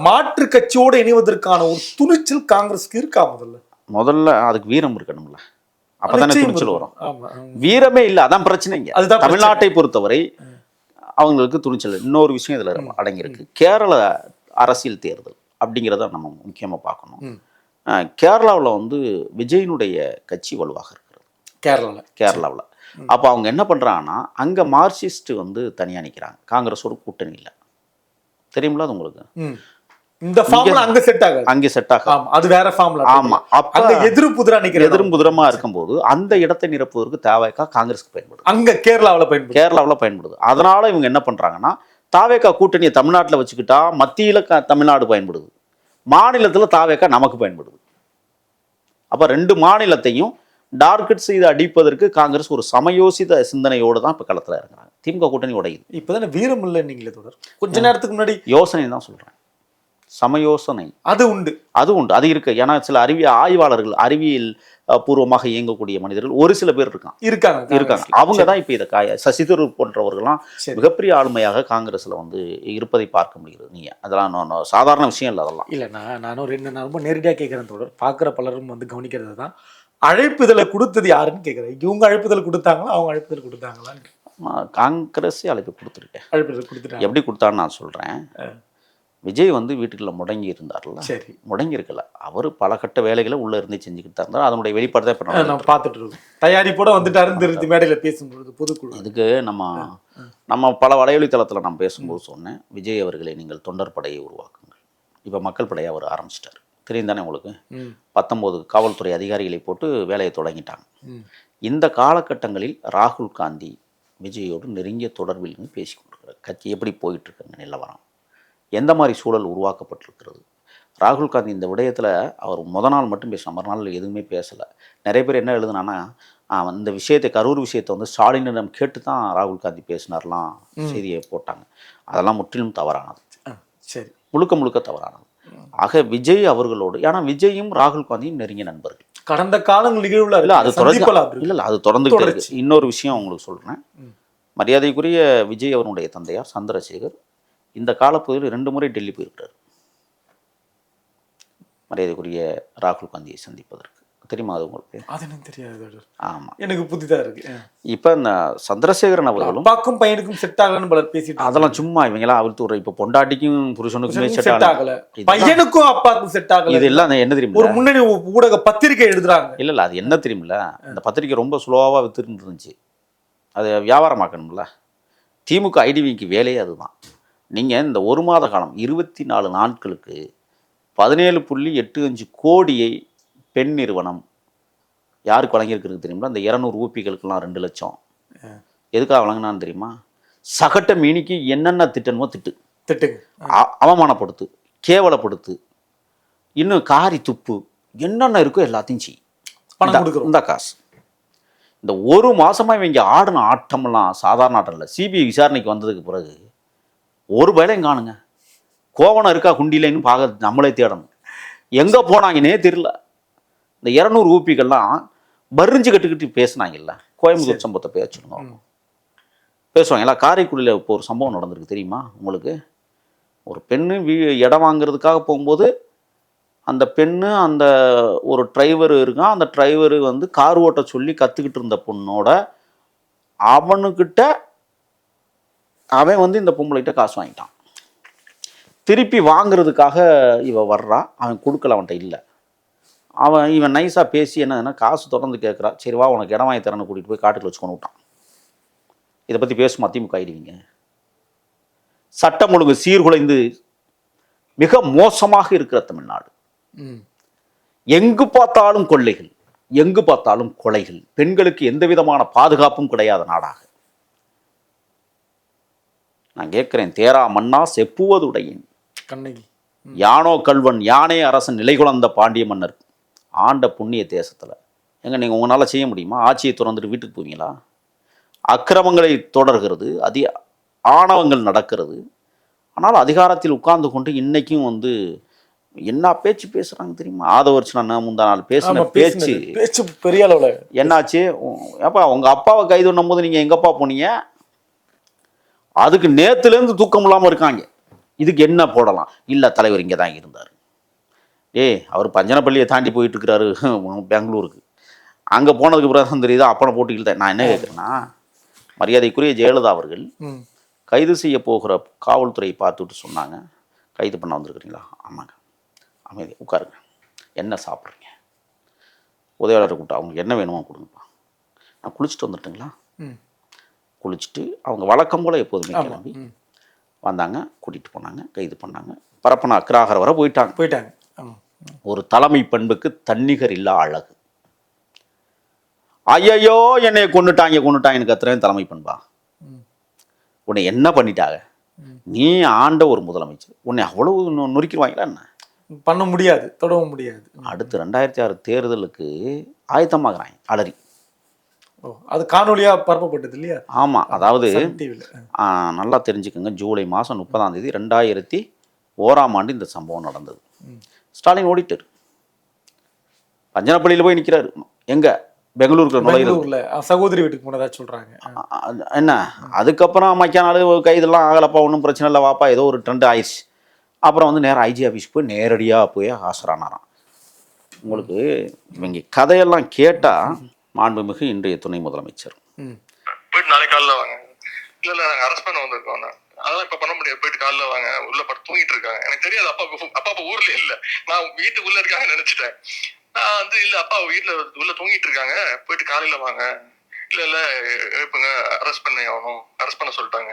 [SPEAKER 2] மாற்று கட்சியோடு இணைவதற்கான ஒரு துணிச்சல் காங்கிரஸ்க்கு இருக்கா முதல்ல?
[SPEAKER 1] முதல்ல அதுக்கு வீரம் இருக்கணும்ல. அப்பதானே துணிச்சல். வரும். வீரமே இல்லை அதான் பிரச்சனைங்க. தமிழ்நாட்டை பொறுத்தவரை அவங்களுக்கு துணிச்சல். இன்னொரு விஷயம் இதுல அடங்கியிருக்கு. கேரள அரசியல் தேர்தல் அப்படிங்கிறத நம்ம முக்கியமா பார்க்கணும். கேரளாவுல வந்து விஜயனுடைய கட்சி வலுவாக இருக்கிறது.
[SPEAKER 2] கேரளால.
[SPEAKER 1] கேரளாவுல. அப்போ அவங்க என்ன பண்றாங்கன்னா அங்க மார்க்சிஸ்ட் வந்து தனியா நிக்கிறாங்க. காங்கிரஸ் ஒரு கூட்டணி இல்லை. தெரியுங்களா அது உங்களுக்கு.
[SPEAKER 2] இந்த ஃபார்ம்ல அங்க செட் ஆகாது.
[SPEAKER 1] அங்கே செட் ஆக
[SPEAKER 2] ஆமா அது வேற ஃபார்ம்ல
[SPEAKER 1] ஆமா அப்ப
[SPEAKER 2] அங்க எதிர் புதிரா நிக்கிற
[SPEAKER 1] எதிரும் புதிரமா இருக்கும்போது அந்த இடத்தை நிரப்புவதற்கு தேவைக்கா காங்கிரஸ்க்கு பயன்படுது.
[SPEAKER 2] அங்க கேரளாவுல பயன்படுது.
[SPEAKER 1] கேரளாவில் பயன்படுது. அதனால இவங்க என்ன பண்றாங்கன்னா தாவேக்கா கூட்டணியை தமிழ்நாட்டில் வச்சுக்கிட்டா மத்தியில க- தமிழ்நாடு பயன்படுது. மாநிலத்துல தாவேக்கா நமக்கு பயன்படுது. அப்ப ரெண்டு மாநிலத்தையும் டார்கெட் செய்து அடிப்பதற்கு காங்கிரஸ் ஒரு சமயோசித சிந்தனையோடு தான் இப்ப களத்துல இறங்குறாங்க. திமுக கூட்டணி உடையுது.
[SPEAKER 2] இப்பதானே வீரம் இல்ல நீங்களே தொடர் கொஞ்ச நேரத்துக்கு முன்னாடி
[SPEAKER 1] யோசனை தான் சொல்றேன். சமயோசனை.
[SPEAKER 2] அது உண்டு.
[SPEAKER 1] அது உண்டு. அது இருக்கு. ஏன்னா சில அறிவியல் ஆய்வாளர்கள் அறிவியல் பூர்வமாக இயங்கக்கூடிய மனிதர்கள் ஒரு சில பேர் இருக்கான்
[SPEAKER 2] இருக்காங்க.
[SPEAKER 1] இருக்காங்க. அவங்க தான் இப்போ இதை காய சசிதரூர் போன்றவர்கள்லாம். மிகப்பெரிய ஆளுமையாக காங்கிரஸ்ல வந்து இருப்பதை பார்க்க முடிகிறது. நீங்க அதெல்லாம் சாதாரண விஷயம் இல்லை அதெல்லாம்.
[SPEAKER 2] இல்ல நான் நானும் ரெண்டு நான் ரொம்ப நேரடியா கேட்கிறேன் தொடர் பாக்குற பலரும் வந்து கவனிக்கிறது தான். அழைப்புதலை கொடுத்தது யாருன்னு கேட்கிறேன். இவங்க அழைப்புதல் கொடுத்தாங்களா? அவங்க அழைப்புதல் கொடுத்தாங்களான்னு
[SPEAKER 1] காங்கிரஸே அழைப்பு கொடுத்துருக்கேன்.
[SPEAKER 2] அழைப்புதல் கொடுத்துட்டாங்க.
[SPEAKER 1] எப்படி கொடுத்தான்னு நான் சொல்றேன். விஜய் வந்து வீட்டுக்குள்ள முடங்கி இருந்தார்ல.
[SPEAKER 2] சரி.
[SPEAKER 1] முடங்கி இருக்கல. அவர் பல கட்ட வேலைகளை உள்ள இருந்து செஞ்சுக்கிட்டு தான் இருந்தார். அதனுடைய வெளிப்பாடு தான் இப்போ
[SPEAKER 2] நான் பார்த்துட்டு இருக்கோம். தயாரிப்போட வந்துட்டாருன்னு தெரிஞ்சு மேடையில பேசும்பொழுது பொதுக்குழு.
[SPEAKER 1] இதுக்கு நம்ம நம்ம பல வலையொலி தளத்தில் நான் பேசும்போது சொன்னேன் விஜய் அவர்களை நீங்கள் தொண்டர் படையை உருவாக்குங்கள். இப்போ மக்கள் படையை அவர் ஆரம்பிச்சிட்டார். தெரியும் தானே உங்களுக்கு? பத்தொம்போது காவல்துறை அதிகாரிகளை போட்டு வேலையை தொடங்கிட்டாங்க. இந்த காலகட்டங்களில் ராகுல் காந்தி விஜயோடு நெருங்கிய தொடர்பில் பேசி கொண்டிருக்கிறார். கட்சி எப்படி போயிட்டு இருக்குங்க நிலவரம்? எந்த மாதிரி சூழல் உருவாக்கப்பட்டிருக்கிறது? ராகுல் காந்தி இந்த விடயத்தில் அவர் முத நாள் மட்டும் பேசினார் மறுநாள் எதுவுமே பேசலை. நிறைய பேர் என்ன எழுதுனான்னா ஆஹ், இந்த விஷயத்தை கரூர் விஷயத்தை வந்து ஸ்டாலினிடம் கேட்டு தான் ராகுல் காந்தி பேசினார்லாம் செய்தியை போட்டாங்க. அதெல்லாம் முற்றிலும் தவறானது.
[SPEAKER 2] சரி.
[SPEAKER 1] முழுக்க முழுக்க தவறானது. ஆக விஜய் அவர்களோடு ஏன்னா விஜயும் ராகுல் காந்தியும் நெருங்கிய நண்பர்கள்.
[SPEAKER 2] கடந்த காலங்கள் நிகழ்வுல
[SPEAKER 1] இல்ல அது தொடர்ந்து இல்ல இல்ல அது. இருக்கு. இன்னொரு விஷயம் உங்களுக்கு சொல்றேன்.
[SPEAKER 2] ம்.
[SPEAKER 1] மரியாதைக்குரிய விஜய் அவருடைய தந்தையார் சந்திரசேகர் இந்த காலப்பகுதியில் ரெண்டு முறை டெல்லி போயிருக்கிறார். மரியாதைக்குரிய ராகுல் காந்தியை சந்திப்பதற்கு. தெரியுமா அது உங்களுக்கு?
[SPEAKER 2] அது எனக்கு தெரியாது தொடர்.
[SPEAKER 1] ஆமா.
[SPEAKER 2] எனக்கு புதிதா இருக்கு.
[SPEAKER 1] இப்ப இந்த சந்திரசேகரன் அவர்களும்
[SPEAKER 2] அப்பாக்கும் பையனுக்கும் செட் ஆகலன்னு பலர் பேசிட்டு
[SPEAKER 1] அதெல்லாம் சும்மா இவங்கெல்லாம் அவிழ்த்து இப்போ பொண்டாட்டிக்கும் புருஷனுக்குமே செட் ஆகல.
[SPEAKER 2] பையனுக்கும் அப்பாவுக்கும் செட் ஆகல.
[SPEAKER 1] இது எல்லாம் என்ன தெரியுமா
[SPEAKER 2] ஒரு முன்னணி ஊடக பத்திரிகை எழுதுறாங்க.
[SPEAKER 1] இல்ல இல்ல அது என்ன தெரியுமில்ல? இந்த பத்திரிக்கை ரொம்ப ஸ்லோவாக வித்துட்டு இருந்துச்சு. அது வியாபாரமாக்கணும்ல. திமுக ஐடிவிக்கு வேலையே அதுதான். நீங்கள் இந்த ஒரு மாத காலம் இருபத்தி நாலு நாட்களுக்கு பதினேழு புள்ளி எட்டு அஞ்சு கோடியை பெண் நிறுவனம் யாருக்கு வழங்கியிருக்கிறது தெரியுமா? இந்த இரநூறு ஊப்பிகளுக்கெல்லாம் ரெண்டு லட்சம். எதுக்காக வழங்கினான்னு தெரியுமா? சகட்ட மீனிக்கு என்னென்ன திட்டணுமோ திட்டு.
[SPEAKER 2] திட்டுங்க
[SPEAKER 1] அ- அவமானப்படுத்து கேவலப்படுத்து இன்னும் காரி துப்பு என்னென்ன இருக்கோ எல்லாத்தையும் செய். இந்தா- காசு. இந்த ஒரு மாசமா இவங்க ஆடின ஆட்டமெல்லாம் சாதாரண ஆட்டம் இல்லை. சிபிஐ விசாரணைக்கு வந்ததுக்கு பிறகு ஒரு வேலையும் காணுங்க. கோவணம் இருக்கா குண்டிலைன்னு பார்க்க நம்மளே தேடணும். எங்க போனாங்கன்னே தெரியல. இந்த இரநூறு ஊப்பிகள்லாம் பறிஞ்சு கட்டுக்கிட்டு பேசுனாங்கல்ல. கோயம்புத்தூர் சம்பவத்தை பேசணுங்க
[SPEAKER 2] ம்.
[SPEAKER 1] பேசுவாங்களா காரைக்குடியில் இப்போ ஒரு சம்பவம் நடந்திருக்கு தெரியுமா உங்களுக்கு? ஒரு பெண்ணு வீ இடம் வாங்குறதுக்காக போகும்போது அந்த பெண்ணு அந்த ஒரு டிரைவர் இருக்கான். அந்த டிரைவர் வந்து கார் ஓட்ட சொல்லி கற்றுக்கிட்டு இருந்த பொண்ணோட அவனுக்கிட்ட அவன் வந்து இந்த பொம்பளைகிட்ட காசு வாங்கிட்டான். திருப்பி வாங்குறதுக்காக இவ வர்றா. அவன் கொடுக்கல அவன்கிட்ட இல்லை. அவன் இவன் நைஸாக பேசி என்னதுன்னா காசு தொடர்ந்து கேட்குறா சரி வா உனக்கு இடம் வாங்கி தரேன்னு கூட்டிகிட்டு போய் காட்டுக்குள்ள வச்சு கொண்டு விட்டான். இதை பற்றி பேசுமா திமுக ஆயிடுவீங்க? சட்டம் ஒழுங்கு சீர்குலைந்து மிக மோசமாக இருக்கிற தமிழ்நாடு. எங்கு பார்த்தாலும் கொள்ளைகள் எங்கு பார்த்தாலும் கொலைகள். பெண்களுக்கு எந்த விதமான பாதுகாப்பும் கிடையாத நாடாக. நான் கேட்கிறேன் தேரா மன்னா செப்புவதுடையேன்.
[SPEAKER 2] கண்ணகி.
[SPEAKER 1] யானோ கல்வன் யானே அரசன் நிலைகுலந்த பாண்டிய மன்னர். ஆண்ட புண்ணிய தேசத்துல. எங்க நீங்க உங்களால செய்ய முடியுமா? ஆட்சியை திறந்துட்டு வீட்டுக்கு போவீங்களா? அக்கிரமங்களை தொடர்கிறது அதி ஆணவங்கள் நடக்கிறது. ஆனால் அதிகாரத்தில் உட்கார்ந்து கொண்டு இன்னைக்கும் வந்து என்ன பேச்சு பேசுறாங்க தெரியுமா? ஆதவர்ச்சனா முந்தா நாள் பேசின பேச்சு.
[SPEAKER 2] பேச்சு பெரிய அளவுல.
[SPEAKER 1] என்னாச்சு? உ- ஏப்பா உங்க அப்பாவை கைது பண்ணும் போது நீங்க எங்கப்பா போனீங்க? அதுக்கு நேத்துல இருந்து தூக்கம் இல்லாம இருக்காங்க. இதுக்கு என்ன போடலாம்? இல்ல தலைவர் இங்க தான் இருந்தார். ஏய் அவர் பஞ்சனப்பள்ளியை தாண்டி போயிட்டு இருக்கிறாரு பெங்களூருக்கு. அங்க போனதுக்கு பிறகு தான் தெரியுது அப்பனை போட்டு இழுத்தேன் நான் என்ன கேட்குறேன்னா மரியாதைக்குரிய ஜெயலலிதா அவர்கள் கைது செய்ய போகிற காவல்துறையை பார்த்துட்டு சொன்னாங்க. கைது பண்ண வந்திருக்கிறீங்களா? ஆமாங்க. அமைதி உட்காருங்க. என்ன சாப்பிட்றீங்க? உதவியாளர் கூப்பிட்டு அவங்களுக்கு என்ன வேணுமோ கொடுங்கப்பா. நான் குளிச்சுட்டு வந்துட்டுங்களா? குளிச்சுட்டு அவங்க வழக்கம் போல் எப்போதுமே கிளம்பி வந்தாங்க கூட்டிகிட்டு போனாங்க கைது பண்ணாங்க. பரப்பன அக்ராகர் வர போயிட்டாங்க.
[SPEAKER 2] போயிட்டாங்க.
[SPEAKER 1] ஒரு தலைமை பண்புக்கு தன்னிகர் இல்லா அழகு. ஐயையோ என்னைய கொண்டுட்டாங்க கொண்டுட்டாங்கன்னு கத்துறேன் தலைமை பண்பா. உன்னை என்ன பண்ணிட்டாங்க. நீ ஆண்ட ஒரு முதலமைச்சர். உன்னை அவ்வளவு நொறுக்கிடுவாங்களா என்ன?
[SPEAKER 2] பண்ண முடியாது தொடவும் முடியாது.
[SPEAKER 1] அடுத்து ரெண்டாயிரத்தி ஆறு தேர்தலுக்கு ஆயத்தமாகறாங்க அலறி.
[SPEAKER 2] அது காணொலியா பரப்பப்பட்டது இல்லையா?
[SPEAKER 1] ஆமாம் அதாவது நல்லா தெரிஞ்சுக்கோங்க. ஜூலை மாதம் முப்பதாம் தேதி ரெண்டாயிரத்தி ஓராம் ஆண்டு இந்த சம்பவம் நடந்தது. ஸ்டாலின் ஓடிட்டார். பஞ்சனப்பள்ளியில் போய் நிற்கிறாரு எங்க? பெங்களூருக்கு
[SPEAKER 2] அஹ், சகோதரி வீட்டுக்கு போனதா சொல்றாங்க.
[SPEAKER 1] என்ன? அதுக்கப்புறம் மக்கிய நாள் கைதெல்லாம் ஆகலப்பா ஒன்றும் பிரச்சனை இல்லை வாப்பா ஏதோ ஒரு ட்ரெண்ட் ஆயிடுச்சு. அப்புறம் வந்து நேராக ஐஜி ஆஃபீஸ் போய் நேரடியாக போய் ஆசரானாராம் உங்களுக்கு இவங்க கதையெல்லாம் கேட்டால் மாண்புமிகு இன்றைய துணை முதலமைச்சர்
[SPEAKER 2] ம்.
[SPEAKER 4] போயிட்டு நாளைக்கு காலைல வாங்க. இல்லை இல்லை நாங்கள் அரெஸ்ட் பண்ண வந்திருக்கோம் அதெல்லாம் இப்போ பண்ண முடியாது. போயிட்டு காலைல வாங்க. உள்ள படுத்து தூங்கிட்டு இருக்காங்க எனக்கு தெரியாது அப்பா அப்பா அப்பா ஊர்ல இல்ல. நான் வீட்டுக்குள்ள இருக்காங்க நினைச்சிட்டேன். நான் வந்து இல்ல அப்பா வீட்டுல உள்ள தூங்கிட்டு இருக்காங்க போயிட்டு காலையில வாங்க. இல்ல இல்ல எழுப்புங்க அரெஸ்ட் பண்ணி ஆகணும். அரெஸ்ட் பண்ண சொல்லிட்டாங்க.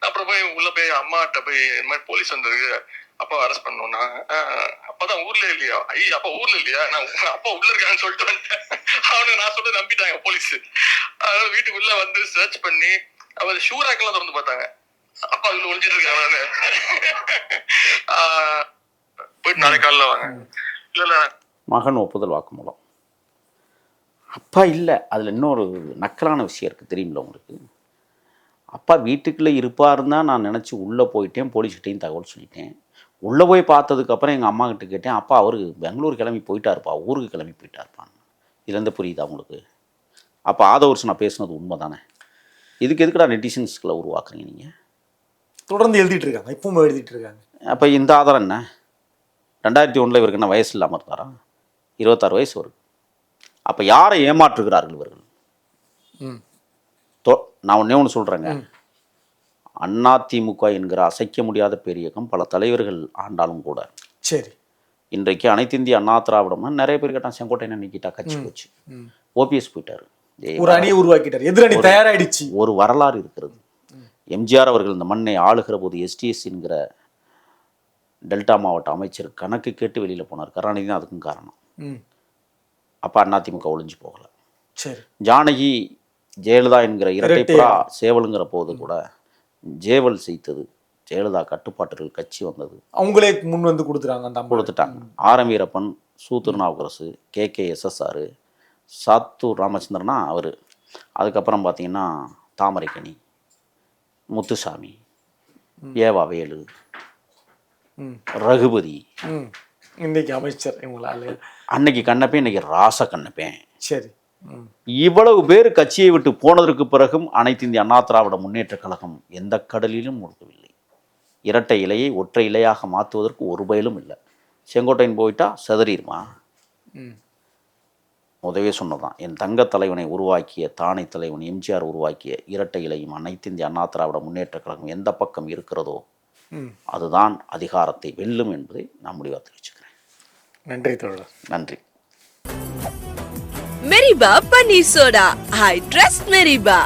[SPEAKER 4] அப்புறம் போய் உள்ள போய் அம்மாட்ட போய் இந்த மாதிரி போலீஸ் வந்திருக்கு அப்பா அரெஸ்ட் பண்ணணும்னா அப்பதான் ஊர்ல இல்லையா? ஐயா அப்பா ஊர்ல இல்லையா? நான் அப்பா உள்ள இருக்கான்னு சொல்லிட்டு வந்துட்டேன் அவனுக்கு நான் சொல்ல நம்பிட்டாங்க போலீஸ் அதனால வீட்டுக்குள்ள வந்து சர்ச் பண்ணி அவர் ஷூ ரேக்கெல்லாம் திறந்து பார்த்தாங்க. அப்பா அதுல ஒளிஞ்சிட்டு இருக்காங்க போயிட்டு நாளைக்கு காலைல வாங்க. இல்ல இல்ல.
[SPEAKER 1] மகன் ஒப்புதல் வாக்குமூலம். அப்பா இல்லை. அதில் இன்னொரு நக்கலான விஷயம் இருக்குது தெரியுமில்ல உங்களுக்கு? அப்பா வீட்டுக்குள்ளே இருப்பாருன்னு தான் நான் நினச்சி உள்ளே போயிட்டேன் போலீஸ்கிட்டையும் தகவல் சொல்லிட்டேன். உள்ளே போய் பார்த்ததுக்கப்புறம் எங்கள் அம்மா கிட்ட கேட்டேன் அப்பா அவரு பெங்களூர் கிளம்பி போயிட்டாருப்பா ஊருக்கு கிளம்பி போயிட்டாருப்பான் இதுலேருந்து புரியுதா உங்களுக்கு? அப்போ ஆதவர்ஸ் நான் பேசுனது உண்மை தானே இதுக்கு எதுக்குடா நெட்டிசன்ஸ்களை உருவாக்குறீங்க நீங்கள்
[SPEAKER 2] தொடர்ந்து எழுதிட்டு இருக்காங்க இப்பவும் எழுதிட்டு இருக்காங்க
[SPEAKER 1] அப்போ இந்த ஆதாரம் என்ன? ரெண்டாயிரத்தி ஒன்றில் இவருக்கு என்ன வயசு இல்லாமல் இருந்தாரா? இருபத்தாறு வயசு வருது அப்போ யாரை ஏமாற்றுகிறார்கள் இவர்கள்?
[SPEAKER 2] ம்.
[SPEAKER 1] தொ- நான் ஒன்றே ஒன்று சொல்கிறேங்க அதிமுக என்கிற அசைக்க முடியாத பெரியக்கம் பல தலைவர்கள் ஆண்டாலும் கூட.
[SPEAKER 2] சரி.
[SPEAKER 1] இன்றைக்கு அனைத்து இந்திய அண்ணா திராவிடம்னா நிறைய பேர் கேட்டான் செங்கோட்டையன் நீக்கிட்டா கட்சி போச்சு. ஓபிஎஸ் போயிட்டாரு.
[SPEAKER 2] ஒரு அணியை உருவாக்கிட்டார். எதிரணி தயாராயிடுச்சு.
[SPEAKER 1] ஒரு வரலாறு இருக்கிறது. எம்ஜிஆர் அவர்கள் இந்த மண்ணை ஆளுகிற போது எஸ்டிஎஸ் என்கிற டெல்டா மாவட்ட அமைச்சர் கணக்கு கேட்டு வெளியில் போனார். கருணாநிதி தான் அதுக்கும் காரணம். அப்போ அதிமுக ஒளிஞ்சு போகல.
[SPEAKER 2] சரி.
[SPEAKER 1] ஜானகி ஜெயலலிதா என்கிற இரட்டைப்புறா
[SPEAKER 2] இரட்டை.
[SPEAKER 1] சேவலுங்கிற போது கூட ஜேவல் செய்தது ஜெயலலிதா கட்டுப்பாட்டுகள் கட்சி வந்தது.
[SPEAKER 2] அவங்களே முன் வந்து கொடுத்துறாங்க அந்த
[SPEAKER 1] கொடுத்துட்டாங்க. R. M. Veerappan Su. Thirunavukkarasu K. K. SSR Sattur ராமச்சந்திரனா அவர். அதுக்கப்புறம் பார்த்தீங்கன்னா தாமரைக்கனி முத்துசாமி ஏவா வேலு. ரகுபதி.
[SPEAKER 2] இன்னைக்கு அமைச்சர் இவங்களால.
[SPEAKER 1] அன்னைக்கு கண்ணப்பேன் இன்னைக்கு ராச கண்ணப்பேன்
[SPEAKER 2] சரி.
[SPEAKER 1] இவ்வளவு பேர் கட்சியை விட்டு போனதற்கு பிறகும் அனைத்து இந்திய அண்ணா திராவிட முன்னேற்ற கழகம் எந்த கடலிலும் முழுகவில்லை இரட்டை இலையை ஒற்றை இலையாக மாற்றுவதற்கு ஒரு பயலும் இல்லை. செங்கோட்டையன் போயிட்டா செதறிடுமா?
[SPEAKER 2] ம்.
[SPEAKER 1] முதவே சொன்னதான் என் தங்க தலைவனை உருவாக்கிய தானை தலைவன் எம்ஜிஆர் உருவாக்கிய இரட்டை இலையும் அனைத்து இந்திய அண்ணா திராவிட முன்னேற்ற கழகம் எந்த பக்கம் இருக்கிறதோ அதுதான் அதிகாரத்தை வெல்லும் என்பதை நான் முடிவாக தெரிவிச்சுக்கிறேன்.
[SPEAKER 2] நன்றி தோழர்.
[SPEAKER 1] நன்றி.
[SPEAKER 3] Meriba Panneer soda. I trust Meriba.